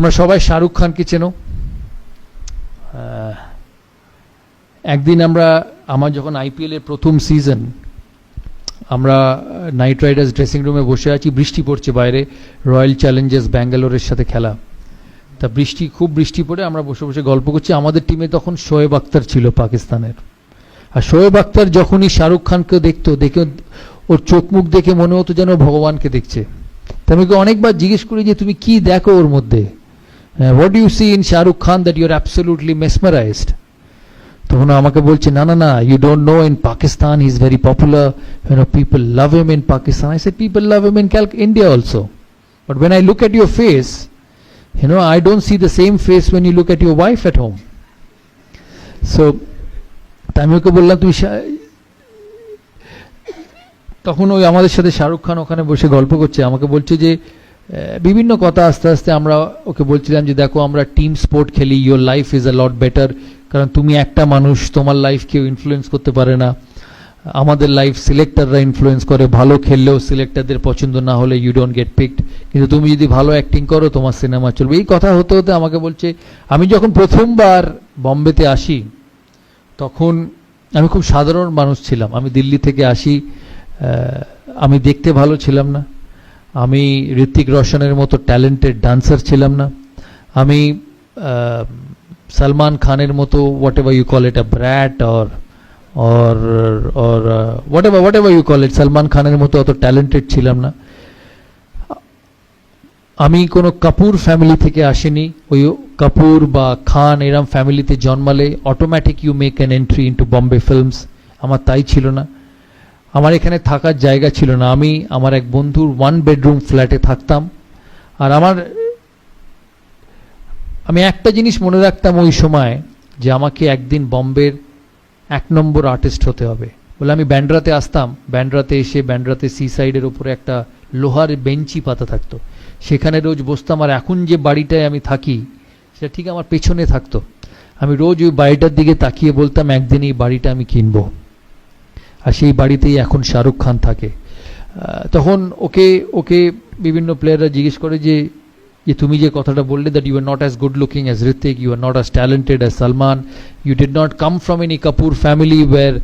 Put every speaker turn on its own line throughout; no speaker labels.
তোমরা সবাই শাহরুখ খানকে চেনো। একদিন আমরা, আমার যখন আইপিএল এর প্রথম সিজন আমরা নাইট রাইডার্স ড্রেসিং রুমে বসে আছি, বৃষ্টি পড়ছে বাইরে, রয়্যাল চ্যালেঞ্জার্স ব্যাঙ্গালোরের সাথে খেলা। তা বৃষ্টি, খুব বৃষ্টি পড়ে, আমরা বসে বসে গল্প করছি। আমাদের টিমে তখন শোয়েব আক্তার ছিল পাকিস্তানের। আর শোয়েব আক্তার যখনই শাহরুখ খানকে দেখতো, দেখে ওর চোখ মুখ দেখে মনে হতো যেন ভগবানকে দেখছে। তা আমি অনেকবার জিজ্ঞেস করি যে, তুমি কি দেখো ওর মধ্যে? What you see in Shahrukh Khan that you're absolutely mesmerized তখন ও আমাকে বলছে না না না you don't know in Pakistan he is very popular you know people love him in pakistan i said people love him in Cal- india also but when i look at your face you know i don't see the same face when you look at your wife at home so তা আমি okay বললাম তুমি তখন ওই আমাদের সাথে শাহরুখ খান ওখানে বসে গল্প করছে আমাকে বলছে যে বিভিন্ন কথা আস্তে আস্তে আমরা ওকে বলছিলাম যে দেখো আমরা টিম স্পোর্ট খেলি your life is a lot better কারণ তুমি একটা মানুষ, তোমার লাইফ কেউ ইনফ্লুয়েন্স করতে পারে না। আমাদের লাইফ সিলেক্টররা ইনফ্লুয়েন্স করে, ভালো খেললেও সিলেক্টরদের পছন্দ না হলে ইউ ডোন্ট গেট পিকড কিন্তু তুমি যদি ভালো অ্যাক্টিং করো, তোমার সিনেমা চলবে। এই কথা হতে হতে আমাকে বলছে, আমি যখন প্রথমবার বম্বেতে আসি, তখন আমি খুব সাধারণ মানুষ ছিলাম। আমি দিল্লি থেকে আসি আমি দেখতে ভালো ছিলাম না। আমি ঋত্বিক রোশনের মতো ট্যালেন্টেড ডান্সার ছিলাম না। আমি সলমান খানের মতো whatever you call it a brat or or or whatever whatever you call it Salman খানের মতো অত ট্যালেন্টেড ছিলাম না। আমি কোনো কাপুর ফ্যামিলি থেকে আসিনি। ওই কাপুর বা খান এরম ফ্যামিলিতে জন্মালে automatic you make an entry into Bombay films আমার তাই ছিল না। আমার এখানে থাকার জায়গা ছিল না। আমি আমার এক বন্ধুর ওয়ান বেডরুম ফ্ল্যাটে থাকতাম। আর আমার, আমি একটা জিনিস মনে রাখতাম ওই সময় যে আমাকে একদিন বম্বের এক নম্বর আর্টিস্ট হতে হবে। বলে আমি ব্যান্ড্রাতে আসতাম। ব্যান্ড্রাতে এসে ব্যান্ড্রাতে সি সাইডের উপরে একটা লোহার বেঞ্চি পাতা থাকতো। সেখানে রোজ বসতাম আর এখন যে বাড়িটায় আমি থাকি, সেটা ঠিক আমার পেছনে থাকতো। আমি রোজ ওই বাড়িটার দিকে তাকিয়ে বলতাম, একদিন এই বাড়িটা আমি কিনবো। আর সেই বাড়িতেই এখন শাহরুখ খান থাকে তখন ওকে ওকে বিভিন্ন প্লেয়াররা জিজ্ঞেস করে যে যে তুমি যে কথাটা বললে that you are not as good looking as Hrithik you are not as talented as Salman you did not come from any Kapoor family where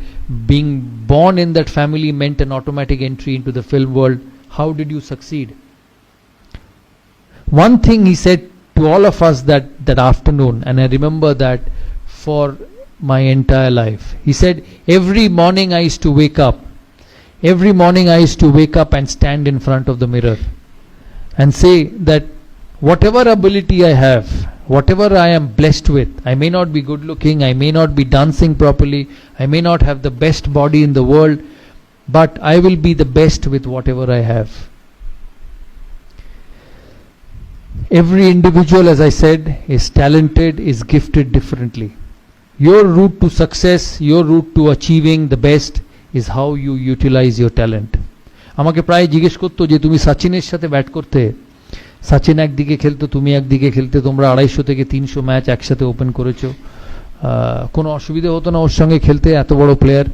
being born in that family meant an automatic entry into the film world. How did you succeed? One thing he said to all of us that, that afternoon, and I remember that for my entire life. He said, Every morning I used to wake up, every morning I used to wake up and stand in front of the mirror and say that whatever ability I have, whatever I am blessed with, I may not be good looking, I may not be dancing properly, I may not have the best body in the world, but I will be the best with whatever I have. Every individual, as I said, is talented, is gifted differently. Your route to success, your route to achieving the best is how you utilize your talent. আমাকে প্রায় জিজ্ঞেস করতো যে তুমি সচিনের সাথে bat করতে? সচিন একদিকে খেলতো তুমি একদিকে খেলতে তোমরা আড়াইশো থেকে তিনশো ম্যাচ একসাথে ওপেন করেছ। কোনো অসুবিধা হতো না ওর সঙ্গে খেলতে এত বড় প্লেয়ার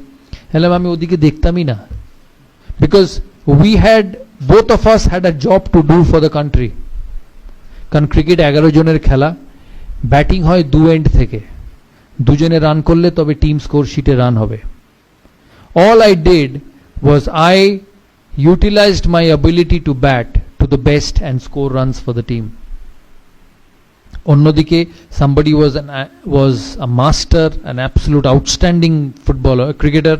হলাম আমি ওদিকে দেখতামই না। Because we had both of us had a job to do for the country কারণ ক্রিকেট এগারো জনের খেলা। ব্যাটিং হয় দু এন্ড থেকে। দুজনে রান করলে তবে টিম স্কোর শিটে রান হবে। All I did was I utilized my ability to bat to the best and score runs for the team অন্যদিকে somebody was was a master an absolute outstanding footballer cricketer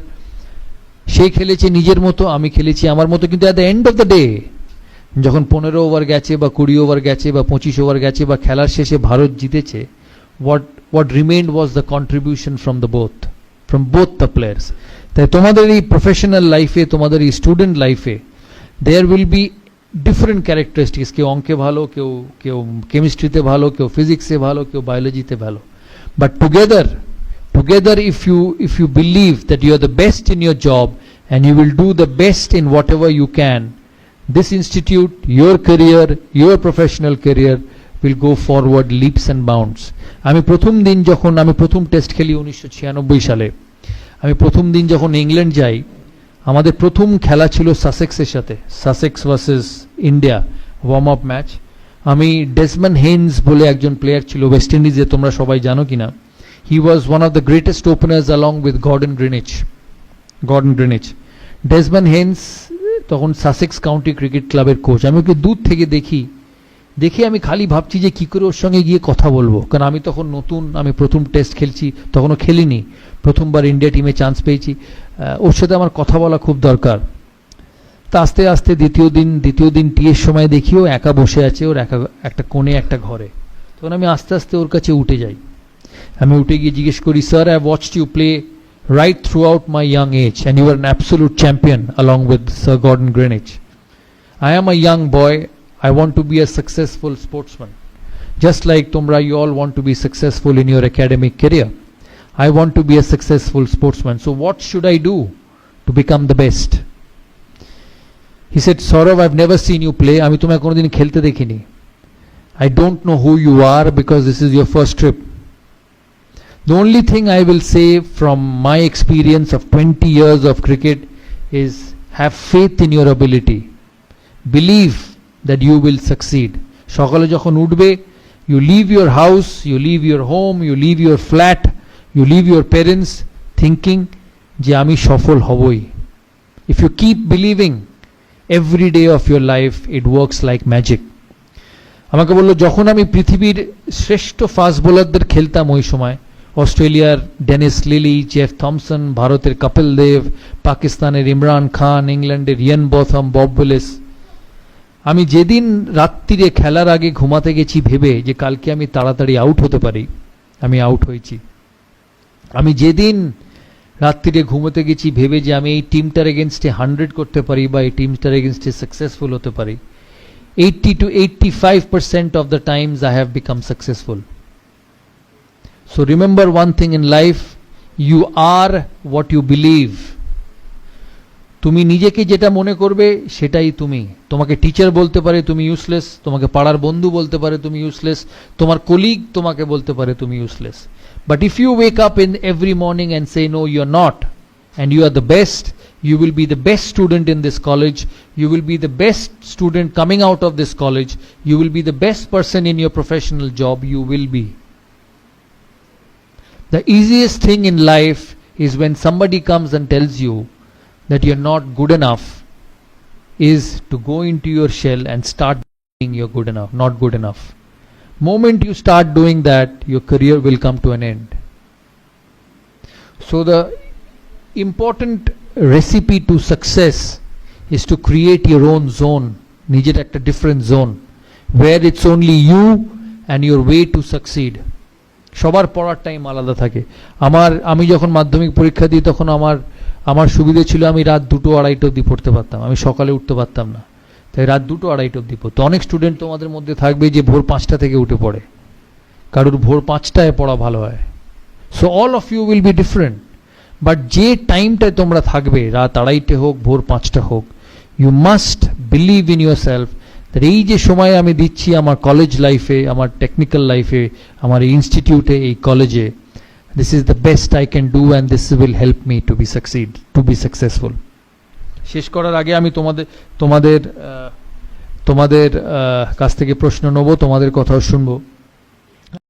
সে খেলেছে নিজের মতো, আমি খেলেছি আমার মতো, কিন্তু at the end of the day যখন পনেরো ওভার গেছে বা কুড়ি ওভার গেছে বা পঁচিশ ওভার গেছে বা খেলার শেষে ভারত জিতেছে what what remained was the contribution from the both from both the players তাই তোমাদের এই প্রফেশনাল লাইফে তোমাদের এই স্টুডেন্ট লাইফে there will be different characteristics কেউ অঙ্কে ভালো কেউ কেউ কেমিস্ট্রিতে ভালো কেউ ফিজিক্সে ভালো কেউ বায়োলজিতে ভালো but together together if you if you believe that you are the best in your job and you will do the best in whatever you can this institute, your career, your professional career will go forward leaps and bounds. আমি প্রথম দিন যখন, আমি প্রথম test খেলি উনিশশো ছিয়ানব্বই সালে। আমি প্রথম দিন যখন ইংল্যান্ড যাই, আমাদের প্রথম খেলা ছিল সাসেক্সের সাথে, Sussex versus India warm up match আমি ডেসমন হেন্স বলে একজন প্লেয়ার ছিল ওয়েস্ট ইন্ডিজে তোমরা সবাই জানো কিনা। He was one of the greatest openers along with Gordon Greenidge Gordon Greenidge Desmond Haynes তখন সাসেক্স কাউন্টি ক্রিকেট ক্লাবের কোচ আমি ওকে দূর থেকে দেখি দেখে আমি খালি ভাবছি যে কি করে ওর সঙ্গে গিয়ে কথা বলব। কারণ আমি তখন নতুন আমি প্রথম টেস্ট খেলছি তখনও খেলিনি। প্রথমবার ইন্ডিয়া টিমে চান্স পেয়েছি। ওর সাথে আমার কথা বলা খুব দরকার। তা আস্তে আস্তে দ্বিতীয় দিন দ্বিতীয় দিন টিয়ের সময় দেখি ও একা বসে আছে ওর একা একটা কোণে একটা ঘরে। তখন আমি আস্তে আস্তে ওর কাছে উঠে যাই। আমি উঠে গিয়ে জিজ্ঞেস করি sir I watched you play right throughout my young age, and you were an absolute champion along with Sir Gordon Greenwich. I am a young boy. I want to be a successful sportsman. Just like Tumra, you all want to be successful in your academic career. I want to be a successful sportsman. So, what should I do to become the best? He said, Saurav, I've never seen you play. আমি তোমায় কোনোদিন খেলতে দেখিনি I don't know who you are because this is your first trip. The only thing I will say from my experience of 20 years of cricket is have faith in your ability. Believe that you will succeed. সকালে যখন উঠবে you leave your house, you leave your home, you leave your flat, you leave your parents thinking যে আমি সফল হবই If you keep believing every day of your life, it works like magic. আমাকে বলল যখন আমি পৃথিবীর শ্রেষ্ঠ ফাস্ট বোলারদের খেলতাম ওই সময় অস্ট্রেলিয়ার ডেনিস লিলি জেফ থমসন ভারতের কপিল দেব পাকিস্তানের ইমরান খান ইংল্যান্ডের ইয়েন বথম বব উইলিস আমি যেদিন রাত্রিরে খেলার আগে ঘুমাতে গেছি ভেবে যে কালকে আমি তাড়াতাড়ি আউট হতে পারি, আমি আউট হয়েছি আমি যেদিন রাত্রিরে ঘুমোতে গেছি ভেবে যে আমি এই টিমটার এগেনস্টে হান্ড্রেড করতে পারি বা এই টিমটার এগেনস্টে সাকসেসফুল হতে পারি eighty two eighty five percent of the times I have become successful So remember one thing in life, you are what you believe. তুমি নিজেকে যেটা মনে করবে সেটাই তুমি তোমাকে টিচার বলতে পারে তুমি ইউজলেস তোমাকে পাড়ার বন্ধু বলতে পারে তুমি ইউজলেস তোমার কলিগ তোমাকে বলতে পারে তুমি useless but if you wake up in every morning and say no you are not and you are the best you will be the best student in this college you will be the best student coming out of this college you will be the best person in your professional job you will be the easiest thing in life is when somebody comes and tells you that you're not good enough is to go into your shell and start being you're good enough not good enough moment you start doing that your career will come to an end so the important recipe to success is to create your own zone নিজের একটা different zone where it's only you and your way to succeed সবার পড়ার time আলাদা থাকে আমার আমি যখন মাধ্যমিক পরীক্ষা দিই তখন আমার আমার সুবিধে ছিল আমি রাত দুটো, আড়াইটা অবধি পড়তে পারতাম। আমি সকালে উঠতে পারতাম না। তাই রাত দুটো, আড়াইটা অবধি পড়তো। অনেক স্টুডেন্ট তোমাদের মধ্যে থাকবে যে ভোর পাঁচটা থেকে উঠে পড়ে। কারোর ভোর পাঁচটায় পড়া ভালো হয়। So all of you will be different but যে টাইমটায় তোমরা থাকবে, রাত আড়াইটে হোক, ভোর পাঁচটা হোক you must believe in yourself এই যে সময় আমি দিচ্ছি আমার কলেজ লাইফে আমার টেকনিক্যাল লাইফে আমার ইনস্টিটিউটে এই কলেজে this is the best I can do and this will help me to be succeed to be successful শেষ করার আগে আমি তোমাদের তোমাদের তোমাদের কাছ থেকে প্রশ্ন নেব, তোমাদের কথাও শুনব।